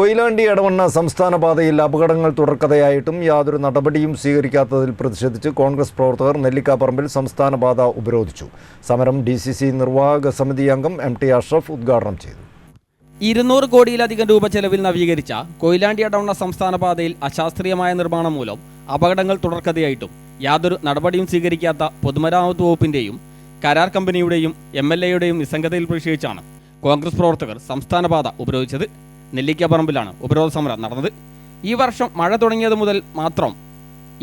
കൊയിലാണ്ടി എടവണ്ണ സംസ്ഥാന പാതയിൽ അപകടങ്ങൾ തുടർക്കഥയായിട്ടും യാതൊരു നടപടിയും സ്വീകരിക്കാത്തതിൽ പ്രതിഷേധിച്ച് കോൺഗ്രസ് പ്രവർത്തകർ നെല്ലിക്കാപ്പറമ്പിൽ സംസ്ഥാന പാത ഉപരോധിച്ചു. സമരം ഡി സി സി നിർവാഹക സമിതി അംഗം എം ടി അഷ്റഫ് ഉദ്ഘാടനം ചെയ്തു. ഇരുന്നൂറ് കോടിയിലധികം രൂപ ചെലവിൽ നവീകരിച്ച കൊയിലാണ്ടി എടവണ്ണ സംസ്ഥാന പാതയിൽ അശാസ്ത്രീയമായ നിർമ്മാണം മൂലം അപകടങ്ങൾ തുടർക്കഥയായിട്ടും യാതൊരു നടപടിയും സ്വീകരിക്കാത്ത പൊതുമരാമത്ത് വകുപ്പിന്റെയും കരാർ കമ്പനിയുടെയും എം എൽ എയുടെയും നിസ്സംഗതയിൽ പ്രതിഷേധിച്ചാണ് കോൺഗ്രസ് പ്രവർത്തകർ സംസ്ഥാന പാത ഉപരോധിച്ചത്. നെല്ലിക്കപ്പറമ്പിലാണ് ഉപരോധ സമരം നടന്നത്. ഈ വർഷം മഴ തുടങ്ങിയത് മുതൽ മാത്രം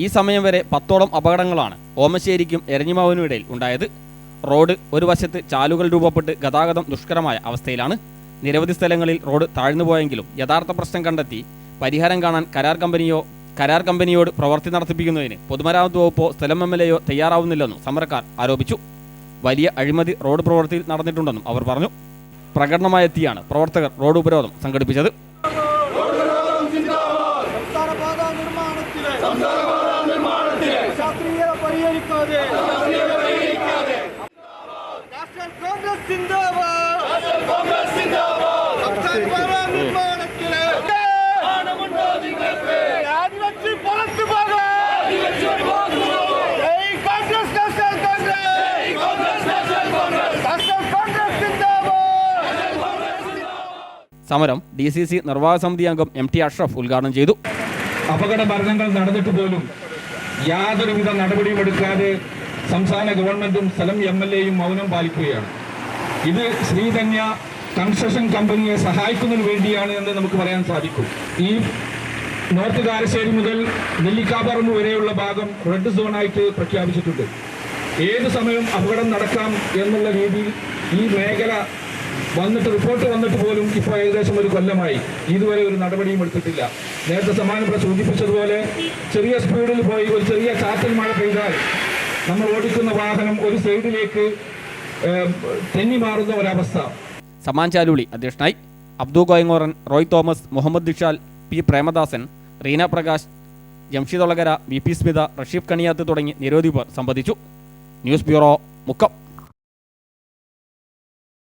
ഈ സമയം വരെ പത്തോളം അപകടങ്ങളാണ് ഓമശ്ശേരിക്കും എരഞ്ഞിമാവിനും ഇടയിൽ ഉണ്ടായത്. റോഡ് ഒരു വശത്ത് ചാലുകൾ രൂപപ്പെട്ട് ഗതാഗതം ദുഷ്കരമായ അവസ്ഥയിലാണ്. നിരവധി സ്ഥലങ്ങളിൽ റോഡ് താഴ്ന്നുപോയെങ്കിലും യഥാർത്ഥ പ്രശ്നം കണ്ടെത്തി പരിഹാരം കാണാൻ കരാർ കമ്പനിയോ കരാർ കമ്പനിയോട് പ്രവൃത്തി നടത്തിപ്പിക്കുന്നതിന് പൊതുമരാമത്ത് വകുപ്പോ സ്ഥലം എം എൽ എയോ തയ്യാറാവുന്നില്ലെന്നും സമരക്കാർ ആരോപിച്ചു. വലിയ അഴിമതി റോഡ് പ്രവൃത്തിയിൽ നടന്നിട്ടുണ്ടെന്നും അവർ പറഞ്ഞു. പ്രകടനമായെത്തിയാണ് പ്രവർത്തകർ റോഡ് ഉപരോധം സംഘടിപ്പിച്ചത്. പരിഹരിക്കാതെ. കോൺഗ്രസ് സമരം ഡി സി സി നിർവാഹക സമിതി അംഗം എം ടി അഷ്റഫ് ഉദ്ഘാടനം ചെയ്തു. അപകട മരണങ്ങൾ നടന്നിട്ട് പോലും യാതൊരുവിധ നടപടിയും എടുക്കാതെ സംസ്ഥാന ഗവൺമെന്റും സ്ഥലം എം എൽ എയും മൗനം പാലിക്കുകയാണ്. ഇത് ശ്രീധന്യ കൺസ്ട്രക്ഷൻ കമ്പനിയെ സഹായിക്കുന്നതിന് വേണ്ടിയാണ് എന്ന് നമുക്ക് പറയാൻ സാധിക്കും. ഈ നോർത്ത് കാരശ്ശേരി മുതൽ നെല്ലിക്കാപ്പറമ്പ് വരെയുള്ള ഭാഗം റെഡ് സോണായിട്ട് പ്രഖ്യാപിച്ചിട്ടുണ്ട്. ഏത് സമയം അപകടം നടക്കാം എന്നുള്ള രീതിയിൽ ഈ മേഖല വന്നിട്ട് റിപ്പോർട്ട് വന്നിട്ട് പോലും ഇപ്പോൾ ഏകദേശം ഒരു കൊല്ലമായി. ഇതുവരെ ഒരു നടപടിയും എടുത്തിട്ടില്ല. നേരത്തെ സമാനപ്പെട്ട സൂചിപ്പിച്ചതുപോലെ ചെറിയ സ്പീഡിൽ പോയി ഒരു ചെറിയ ചാറ്റൽ മഴ പെയ്താൽ നമ്മൾ ഓടിക്കുന്ന വാഹനം ഒരു സൈഡിലേക്ക് തെന്നി മാറുന്ന ഒരവസ്ഥ. സമാൻ ചാലുളി അധ്യക്ഷനായി. Abdu Koyangoran Roy Thomas Muhammad Dishal P Premadasan Reena Prakash Jamshid Olakara V P Smitha Rasheef Kaniyath തുടങ്ങി നിരവധി പേർ സംബന്ധിച്ചു. News bureau Mukkam.